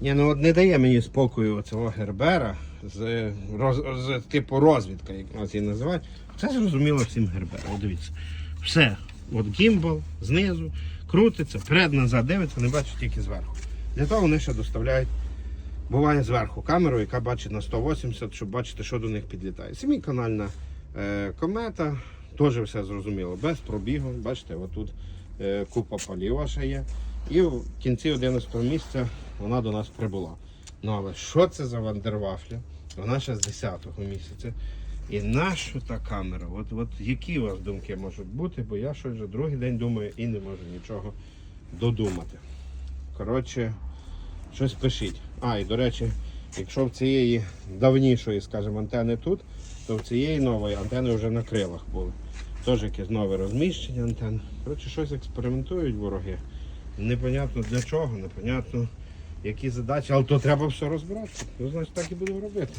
Ні, ну от не дає мені спокою оцього гербера з, роз, з типу розвідка, як нас її називають. Це зрозуміло всім гербера. От дивіться. Все. От гімбал знизу, крутиться, вперед, назад дивиться, не бачить тільки зверху. Для того вони ще доставляють. Буває зверху камеру, яка бачить на 180, щоб бачити, що до них підлітає. Семіканальна е, комета, теж все зрозуміло, без пробігу. Бачите, отут купа паліва ще є. І в кінці 11 місяця вона до нас прибула. Ну але що це за вандервафля? Вона ще з 10-го місяця. І наша та камера? От, от які у вас думки можуть бути, бо я щось вже другий день думаю і не можу нічого додумати. Коротше, щось пишіть. А, і до речі, якщо в цієї давнішої, скажімо, антени тут, то в цієї нової антени вже на крилах були. Теж якесь нове розміщення антен. Коротше, щось експериментують вороги. Непонятно для чого, непонятно які задачі, але то треба все розбирати. Ну, значить, так і будемо робити.